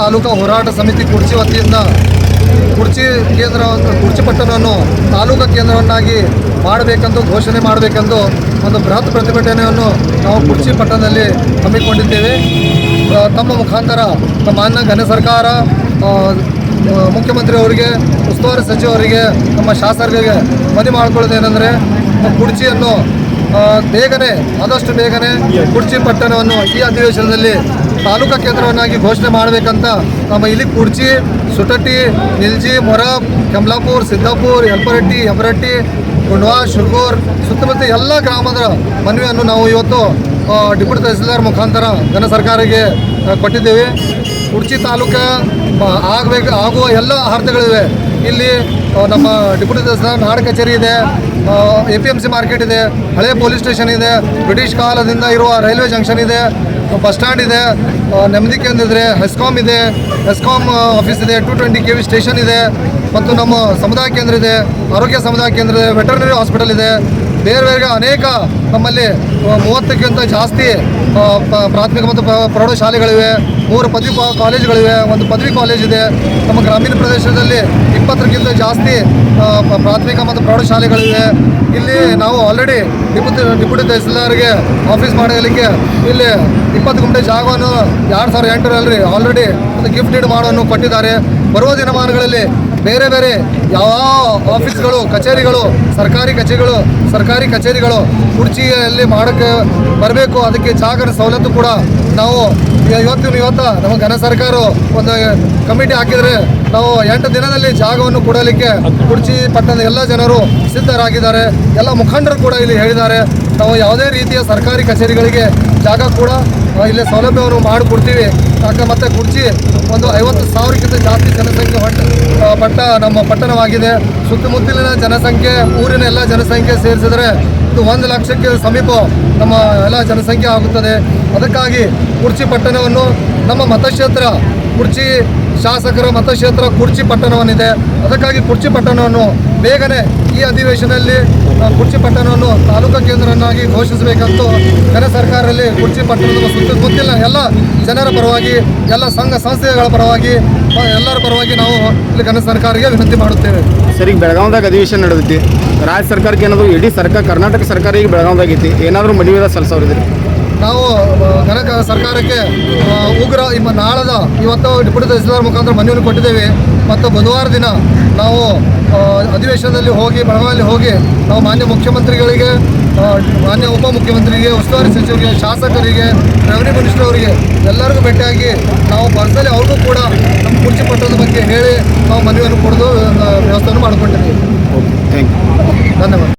ತಾಲೂಕಾ ಹೋರಾಟ ಸಮಿತಿ ಕುರ್ಚಿ ವತಿಯಿಂದ ಕುರ್ಚಿ ಕೇಂದ್ರ, ಕುರ್ಚಿ ಪಟ್ಟಣವನ್ನು ತಾಲೂಕಾ ಕೇಂದ್ರವನ್ನಾಗಿ ಮಾಡಬೇಕೆಂದು ಘೋಷಣೆ ಮಾಡಬೇಕೆಂದು ಒಂದು ಬೃಹತ್ ಪ್ರತಿಭಟನೆಯನ್ನು ನಾವು ಕುರ್ಚಿ ಪಟ್ಟಣದಲ್ಲಿ ಹಮ್ಮಿಕೊಂಡಿದ್ದೇವೆ. ತಮ್ಮ ಮುಖಾಂತರ ಮಾನ್ಯ ಘನ ಸರ್ಕಾರ ಮುಖ್ಯಮಂತ್ರಿ ಅವರಿಗೆ, ಉಸ್ತುವಾರಿ ಸಚಿವರಿಗೆ ನಮ್ಮ ಶಾಸಕರಿಗೆ ಮನವಿ ಮಾಡ್ಕೊಳ್ಳೋದೇನೆಂದರೆ ಕುರ್ಚಿಯನ್ನು ಬೇಗನೆ, ಆದಷ್ಟು ಬೇಗನೆ ಕುರ್ಚಿ ಪಟ್ಟಣವನ್ನು ಈ ಅಧಿವೇಶನದಲ್ಲಿ ತಾಲೂಕಾ ಕೇಂದ್ರವನ್ನಾಗಿ ಘೋಷಣೆ ಮಾಡಬೇಕಂತ ನಮ್ಮ ಇಲ್ಲಿ ಕುರ್ಚಿ, ಸುಟಟ್ಟಿ, ನಿಲ್ಜಿ ಮೊರಬ್ ಕಮಲಾಪುರ್, ಸಿದ್ದಾಪುರ್, ಯಲ್ಪರಟ್ಟಿ ಹೆಮರಟ್ಟಿ ಗುಂಡ್ವಾ, ಶುರ್ಗೂರ್, ಸುತ್ತಮುತ್ತ ಎಲ್ಲ ಗ್ರಾಮದ ಮನವಿಯನ್ನು ನಾವು ಇವತ್ತು ಡಿಪ್ಯೂಟಿ ತಹಸೀಲ್ದಾರ್ ಮುಖಾಂತರ ಜನ ಸರ್ಕಾರಕ್ಕೆ ಕೊಟ್ಟಿದ್ದೇವೆ. ಕುರ್ಚಿ ತಾಲೂಕ ಆಗಬೇಕು, ಆಗುವ ಎಲ್ಲ ಅರ್ಹತೆಗಳಿವೆ. ಇಲ್ಲಿ ನಮ್ಮ ಡಿಪ್ಯೂಟಿ ತಹಸೀಲ್ದಾರ್ ನಾಡ ಕಚೇರಿ ಇದೆ. A P M C market ಇದೆ, ಹಳೆ ಪೊಲೀಸ್ ಸ್ಟೇಷನ್ ಇದೆ, ಬ್ರಿಟಿಷ್ ಕಾಲದಿಂದ ಇರುವ ರೈಲ್ವೆ ಜಂಕ್ಷನ್ ಇದೆ, ಬಸ್ ಸ್ಟ್ಯಾಂಡ್ ಇದೆ ನೆಮ್ಮದಿ ಕೇಂದ್ರ ಇದೆ ಹೆಸ್ಕಾಮ್ ಇದೆ ಹೆಸ್ಕಾಮ್ ಆಫೀಸ್ ಇದೆ, two twenty K V station ಇದೆ, ಮತ್ತು ನಮ್ಮ ಸಮುದಾಯ ಕೇಂದ್ರ ಇದೆ, ಆರೋಗ್ಯ ಸಮುದಾಯ ಕೇಂದ್ರ ಇದೆ, ವೆಟರ್ನರಿ ಹಾಸ್ಪಿಟಲ್ ಇದೆ ಬೇರೆ ಬೇರೆ ಅನೇಕ ನಮ್ಮಲ್ಲಿ ಮೂವತ್ತಕ್ಕಿಂತ ಜಾಸ್ತಿ ಪ್ರಾಥಮಿಕ ಮತ್ತು ಪ್ರೌಢಶಾಲೆಗಳಿವೆ, ಮೂರು ಪದವಿ ಕಾಲೇಜುಗಳಿವೆ, ಒಂದು ಪದವಿ ಕಾಲೇಜ್ ಇದೆ. ನಮ್ಮ ಗ್ರಾಮೀಣ ಪ್ರದೇಶದಲ್ಲಿ ಇಪ್ಪತ್ತಕ್ಕಿಂತ ಜಾಸ್ತಿ ಪ್ರಾಥಮಿಕ ಮತ್ತು ಪ್ರೌಢಶಾಲೆಗಳಿವೆ. ಇಲ್ಲಿ ನಾವು ಆಲ್ರೆಡಿ ಡಿಪ್ಯೂಟಿ ಡಿಪ್ಯೂಟಿ ತಹಸೀಲ್ದಾರ್ಗೆ ಆಫೀಸ್ ಮಾಡಲಿಕ್ಕೆ ಇಲ್ಲಿ ಇಪ್ಪತ್ತು ಗುಂಟೆ ಜಾಗವನ್ನು ಎರಡು ಸಾವಿರದ ಎಂಟರಲ್ಲಿ ಆಲ್ರೆಡಿ ಒಂದು ಗಿಫ್ಟ್ ಡೀಡ್ ಮಾಡುವನ್ನು ಕೊಟ್ಟಿದ್ದಾರೆ. ಬರುವ ದಿನಮಾನಗಳಲ್ಲಿ ಬೇರೆ ಬೇರೆ ಯಾವ ಆಫೀಸ್ಗಳು ಕಚೇರಿಗಳು, ಸರ್ಕಾರಿ ಕಚೇರಿಗಳು ಸರ್ಕಾರಿ ಕಚೇರಿಗಳು ಕುರ್ಚಿಯಲ್ಲಿ ಮಾಡೋಕ್ಕೆ ಬರಬೇಕು, ಅದಕ್ಕೆ ಜಾಗದ ಸವಲತ್ತು ಕೂಡ ನಾವು ಇವತ್ತಿನ ಇವತ್ತ ನಮ್ಮ ಘನ ಸರ್ಕಾರ ಒಂದು ಕಮಿಟಿ ಹಾಕಿದರೆ ನಾವು ಎಂಟು ದಿನದಲ್ಲಿ ಜಾಗವನ್ನು ಕೊಡಲಿಕ್ಕೆ ಕುರ್ಚಿ ಪಟ್ಟಣದ ಎಲ್ಲ ಜನರು ಸಿದ್ಧರಾಗಿದ್ದಾರೆ. ಎಲ್ಲ ಮುಖಂಡರು ಕೂಡ ಇಲ್ಲಿ ಹೇಳಿದ್ದಾರೆ. ನಾವು ಯಾವುದೇ ರೀತಿಯ ಸರ್ಕಾರಿ ಕಚೇರಿಗಳಿಗೆ ಜಾಗ ಕೂಡ ಇಲ್ಲಿ ಸೌಲಭ್ಯವನ್ನು ಮಾಡಿಕೊಡ್ತೀವಿ. ಯಾಕೆ ಮತ್ತೆ ಕುರ್ಚಿ ಒಂದು ಐವತ್ತು ಸಾವಿರಕ್ಕಿಂತ ಜಾಸ್ತಿ ಜನಸಂಖ್ಯೆ ಹೊಟ್ಟ ಪಟ್ಟ ನಮ್ಮ ಪಟ್ಟಣವಾಗಿದೆ. ಸುತ್ತಮುತ್ತಲಿನ ಜನಸಂಖ್ಯೆ, ಊರಿನ ಎಲ್ಲ ಜನಸಂಖ್ಯೆ ಸೇರಿಸಿದರೆ ಇದು ಒಂದು ಲಕ್ಷಕ್ಕೆ ಸಮೀಪ ನಮ್ಮ ಎಲ್ಲ ಜನಸಂಖ್ಯೆ ಆಗುತ್ತದೆ. ಅದಕ್ಕಾಗಿ ಕುರ್ಚಿ ಪಟ್ಟಣವನ್ನು ನಮ್ಮ ಮತಕ್ಷೇತ್ರ ಕುರ್ಚಿ ಶಾಸಕರ ಮತಕ್ಷೇತ್ರ ಕುರ್ಚಿ ಪಟ್ಟಣವನ್ನಿದೆ. ಅದಕ್ಕಾಗಿ ಕುರ್ಚಿ ಪಟ್ಟಣವನ್ನು ಬೇಗನೆ ಈ ಅಧಿವೇಶನದಲ್ಲಿ ಕುರ್ಚಿ ಪಟ್ಟಣವನ್ನು ತಾಲೂಕಾ ಕೇಂದ್ರವನ್ನಾಗಿ ಘೋಷಿಸಬೇಕಂತ ಕೆರೆ ಸರ್ಕಾರದಲ್ಲಿ ಕುರ್ಚಿ ಪಟ್ಟಣದ ಗೊತ್ತಿಲ್ಲ. ಎಲ್ಲ ಜನರ ಪರವಾಗಿ, ಎಲ್ಲ ಸಂಘ ಸಂಸ್ಥೆಗಳ ಪರವಾಗಿ ಎಲ್ಲರ ಪರವಾಗಿ ನಾವು ಇಲ್ಲಿ ಕನ್ನಡ ಸರ್ಕಾರಕ್ಕೆ ವಿನಂತಿ ಮಾಡುತ್ತೇವೆ. ಸರಿ ಬೆಳಗಾವ್ದಾಗ ಅಧಿವೇಶನ ನಡೆದೈತಿ. ರಾಜ್ಯ ಸರ್ಕಾರಕ್ಕೆ ಏನಾದರೂ ಇಡೀ ಸರ್ಕಾರ, ಕರ್ನಾಟಕ ಸರ್ಕಾರ ಈಗ ಬೆಳಗಾವ್ದಾಗೈತಿ. ಏನಾದರೂ ಮನವಿ ಸಲ್ಲಿಸೋರಿದ್ರಿ? ನಾವು ಕನಕ ಸರ್ಕಾರಕ್ಕೆ ಉಗ್ರ ಇಮ್ಮ ನಾಳದ ಇವತ್ತು ಡಿಪ್ಯೂಟಿ ತಹಸೀಲ್ದಾರ್ ಮುಖಾಂತರ ಮನವಿಯನ್ನು ಕೊಟ್ಟಿದ್ದೇವೆ. ಮತ್ತು ಬುಧವಾರ ದಿನ ನಾವು ಅಧಿವೇಶನದಲ್ಲಿ ಹೋಗಿ ಬೆಳಗಾವಿಯಲ್ಲಿ ಹೋಗಿ ನಾವು ಮಾನ್ಯ ಮುಖ್ಯಮಂತ್ರಿಗಳಿಗೆ ಮಾನ್ಯ ಉಪಮುಖ್ಯಮಂತ್ರಿಗೆ ಉಸ್ತುವಾರಿ ಸಚಿವರಿಗೆ ಶಾಸಕರಿಗೆ ರೆವಿನ್ಯೂ ಮಿನಿಸ್ಟರ್ ಅವರಿಗೆ ಎಲ್ಲರಿಗೂ ಭೇಟಿಯಾಗಿ ನಾವು ಬರ್ಸಲ್ಲಿ ಅವ್ರಿಗೂ ಕೂಡ ನಮ್ಮ ಕುರ್ಚಿ ಪಟ್ಟದ ಬಗ್ಗೆ ಹೇಳಿ ನಾವು ಮನವಿಯನ್ನು ಕೊಡೋದು ವ್ಯವಸ್ಥೆಯನ್ನು ಮಾಡಿಕೊಂಡಿದ್ದೀವಿ ಓಕೆ ಥ್ಯಾಂಕ್ ಯು ಧನ್ಯವಾದ.